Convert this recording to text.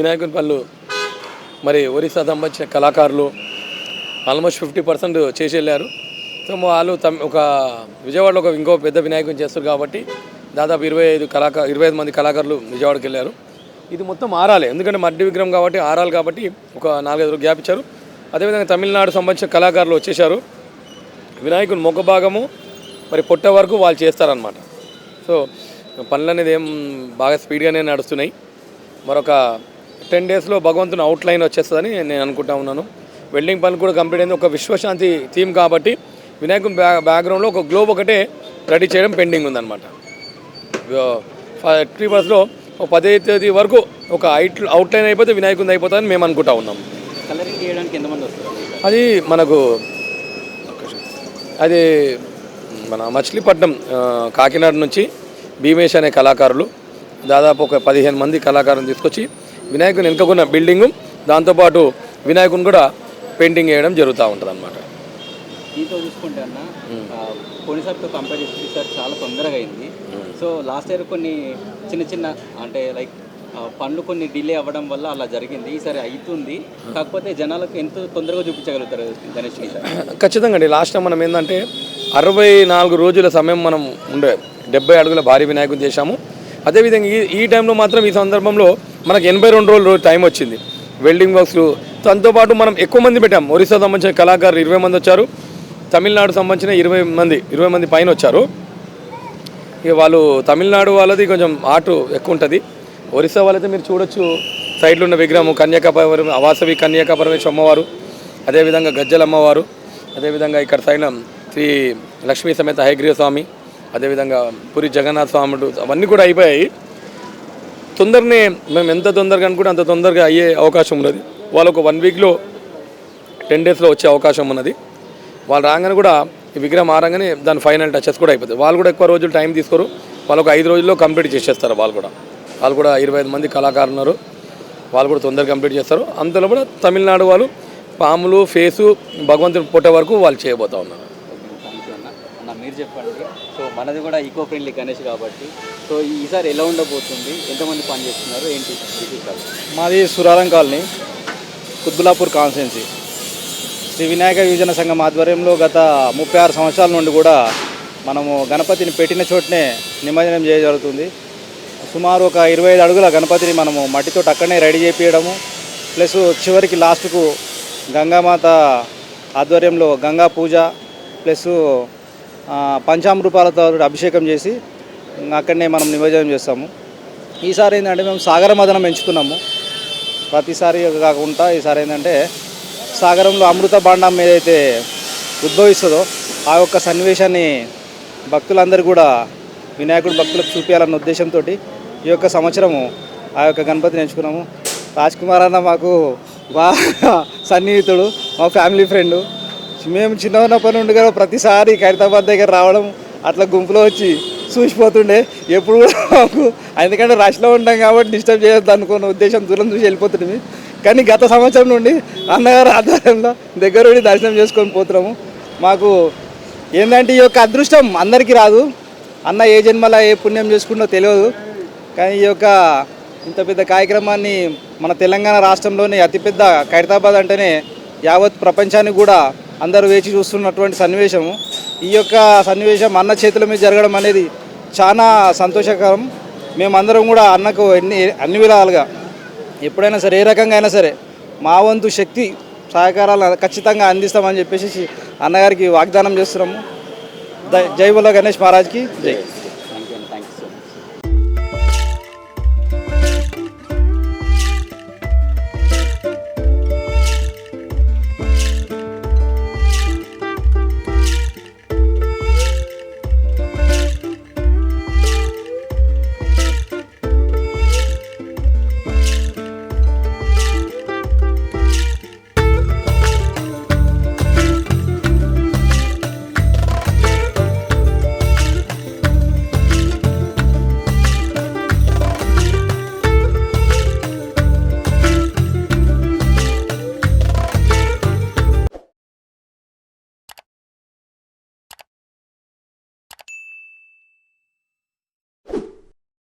వినాయకుని పనులు మరి ఒరిస్సా సంబంధించిన కళాకారులు ఆల్మోస్ట్ ఫిఫ్టీ పర్సెంట్ చేసి వెళ్ళారు. సో వాళ్ళు తమ ఒక విజయవాడలో ఒక ఇంకో పెద్ద వినాయకుని చేస్తారు కాబట్టి దాదాపు ఇరవై ఐదు కళాకారు ఇరవై ఐదు మంది కళాకారులు విజయవాడకి వెళ్ళారు. ఇది మొత్తం ఆరాలి ఎందుకంటే మడ్డి విగ్రహం కాబట్టి ఆరాలి కాబట్టి ఒక నాలుగైదు రోజులు గ్యాప్ ఇచ్చారు. అదేవిధంగా తమిళనాడు సంబంధించిన కళాకారులు వచ్చేసారు. వినాయకుని మొగ్గ భాగము మరి పొట్ట వరకు వాళ్ళు చేస్తారనమాట సో పనులు అనేది ఏం బాగా స్పీడ్గానే నడుస్తున్నాయి. మరొక టెన్ డేస్లో భగవంతుని అవుట్లైన్ వచ్చేస్తుందని నేను అనుకుంటా ఉన్నాను. వెల్డింగ్ పని కూడా కంప్లీట్ అయింది. ఒక విశ్వశాంతి థీమ్ కాబట్టి వినాయకుని బ్యా బ్యాక్గ్రౌండ్లో ఒక గ్లోబ్ ఒకటే రెడీ చేయడం పెండింగ్ ఉందన్నమాట. త్రీ బస్లో ఒక పదే తేదీ వరకు ఒక అవుట్ అవుట్లైన్ అయిపోతే వినాయకుని అయిపోతుందని మేము అనుకుంటా ఉన్నాం. కలరింగ్ చేయడానికి ఎంతమంది వస్తారు? అది మనకు అది మన మచిలీపట్నం కాకినాడ నుంచి భీమేష్ అనే కళాకారులు దాదాపు ఒక పదిహేను మంది కళాకారులను తీసుకొచ్చి వినాయకుని వెనుకకున్న బిల్డింగు దాంతోపాటు వినాయకుని కూడా పెయింటింగ్ వేయడం జరుగుతూ ఉంటుంది అనమాట దీంతో చూసుకుంటే అన్న పోయినసారితో కంపేర్ చేస్తే ఈసారి చాలా తొందరగా అయింది. సో లాస్ట్ ఇయర్ కొన్ని చిన్న చిన్న అంటే లైక్ పనులు కొన్ని డిలే అవ్వడం వల్ల అలా జరిగింది. ఈసారి అవుతుంది కాకపోతే జనాలకు ఎంత తొందరగా చూపించగలుగుతారు గణేష్ ఖచ్చితంగా అండి. లాస్ట్ టైం మనం ఏంటంటే అరవై నాలుగు రోజుల సమయం మనం ఉండే డెబ్బై అడుగుల భారీ వినాయకుని చేశాము. అదేవిధంగా ఈ ఈ టైంలో మాత్రం ఈ సందర్భంలో మనకు ఎనభై రెండు రోజులు టైం వచ్చింది. వెల్డింగ్ వర్క్స్లు దాంతోపాటు మనం ఎక్కువ మంది పెట్టాం. ఒరిస్సా సంబంధించిన కళాకారులు ఇరవై మంది వచ్చారు. తమిళనాడు సంబంధించిన ఇరవై మంది ఇరవై మంది పైన వచ్చారు. ఇక వాళ్ళు తమిళనాడు వాళ్ళది కొంచెం ఆర్ట్ ఎక్కువ ఉంటుంది. ఒరిస్సా వాళ్ళైతే మీరు చూడొచ్చు. సైడ్లో ఉన్న విగ్రహం కన్యాకపరం అవాసవి కన్యాకపరమేశ్వర అమ్మవారు. అదేవిధంగా గజ్జల అమ్మవారు. అదేవిధంగా ఇక్కడ సైడ్ శ్రీ లక్ష్మీ సమేత హయగ్రీవ స్వామి అదేవిధంగా పురి జగన్నాథ స్వాముడు అవన్నీ కూడా అయిపోయాయి. తొందరనే మేము ఎంత తొందరగా అనుకుంటే అంత తొందరగా అయ్యే అవకాశం ఉన్నది. వాళ్ళు ఒక వన్ వీక్లో టెన్ డేస్లో వచ్చే అవకాశం ఉన్నది. వాళ్ళు రాగానే కూడా ఈ విగ్రహం ఆరంగానే దాని ఫైనల్ టచెస్ కూడా అయిపోతుంది వాళ్ళు కూడా ఎక్కువ రోజులు టైం తీసుకోరు. వాళ్ళు ఒక ఐదు రోజుల్లో కంప్లీట్ చేసేస్తారు వాళ్ళు కూడా. వాళ్ళు కూడా ఇరవై ఐదు మంది కళాకారులు ఉన్నారు. వాళ్ళు కూడా తొందరగా కంప్లీట్ చేస్తారు. అంతలో కూడా తమిళనాడు వాళ్ళు పాములు ఫేసు భగవంతుని పుట్ట వరకు వాళ్ళు చేయబోతా ఉన్నారు. మీరు చెప్పండి. సో మనది కూడా ఈకో ఫ్రెండ్లీ గణేష్ కాబట్టి సో ఈసారి ఎలా ఉండబోతుంది? ఎంతమంది పని చేస్తున్నారు? ఏంటి మాది సురారం కాలనీ కుత్బులాపూర్ కాన్స్టెన్సీ శ్రీ వినాయక యువజన సంఘం ఆధ్వర్యంలో గత ముప్పై ఆరు సంవత్సరాల నుండి కూడా మనము గణపతిని పెట్టిన చోటనే నిమజ్జనం చేయగలుగుతుంది సుమారు ఒక ఇరవై ఐదు అడుగుల గణపతిని మనము మట్టితో అక్కడనే రెడీ చేపించడము ప్లస్ చివరికి లాస్ట్కు గంగామాత ఆధ్వర్యంలో గంగా పూజ ప్లస్ పంచామృపాలతో అభిషేకం చేసి అక్కడనే మనం నిమజ్జనం చేస్తాము. ఈసారి ఏంటంటే మేము సాగర మదనం ఎంచుకున్నాము. ప్రతిసారి కాకుండా ఈసారి ఏంటంటే సాగరంలో అమృత బాండం ఏదైతే ఉద్భవిస్తుందో ఆ యొక్క సన్నివేశాన్ని భక్తులందరూ కూడా వినాయకుడు భక్తులకు చూపించాలన్న ఉద్దేశంతో ఈ యొక్క సంవత్సరము ఆ యొక్క గణపతిని ఎంచుకున్నాము. రాజ్ కుమార్ అన్న మాకు బాగా సన్నిహితుడు మా ఫ్యామిలీ ఫ్రెండ్. మేము చిన్న ఉన్నప్పటి నుండి కూడా ప్రతిసారి ఖైరతాబాద్ దగ్గర రావడం అట్లా గుంపులో వచ్చి చూసిపోతుండే. ఎప్పుడు కూడా మాకు ఎందుకంటే రష్లో ఉంటాం కాబట్టి డిస్టర్బ్ చేయొద్దు అనుకున్న ఉద్దేశం దూరం చూసి వెళ్ళిపోతుంది కానీ గత సంవత్సరం నుండి అన్నగారు ఆధ్వర్యంలో దగ్గర ఉండి దర్శనం చేసుకొని పోతున్నాము. మాకు ఏంటంటే ఈ యొక్క అదృష్టం అందరికీ రాదు. అన్న ఏ జన్మల ఏ పుణ్యం చేసుకుంటో తెలియదు. కానీ ఈ యొక్క ఇంత పెద్ద కార్యక్రమాన్ని మన తెలంగాణ రాష్ట్రంలోని అతిపెద్ద ఖైరతాబాద్ అంటేనే యావత్ ప్రపంచానికి కూడా అందరూ వేచి చూస్తున్నటువంటి సన్నివేశము. ఈ యొక్క సన్నివేశం అన్న చేతుల మీద జరగడం అనేది చాలా సంతోషకరం. మేమందరం కూడా అన్నకు ఎన్ని అన్ని విధాలుగా ఎప్పుడైనా సరే ఏ రకంగా అయినా సరే మా వంతు శక్తి సహకారాలు ఖచ్చితంగా అందిస్తామని చెప్పేసి అన్నగారికి వాగ్దానం చేస్తున్నాము. జై బోలో గణేష్ మహారాజ్కి. జై.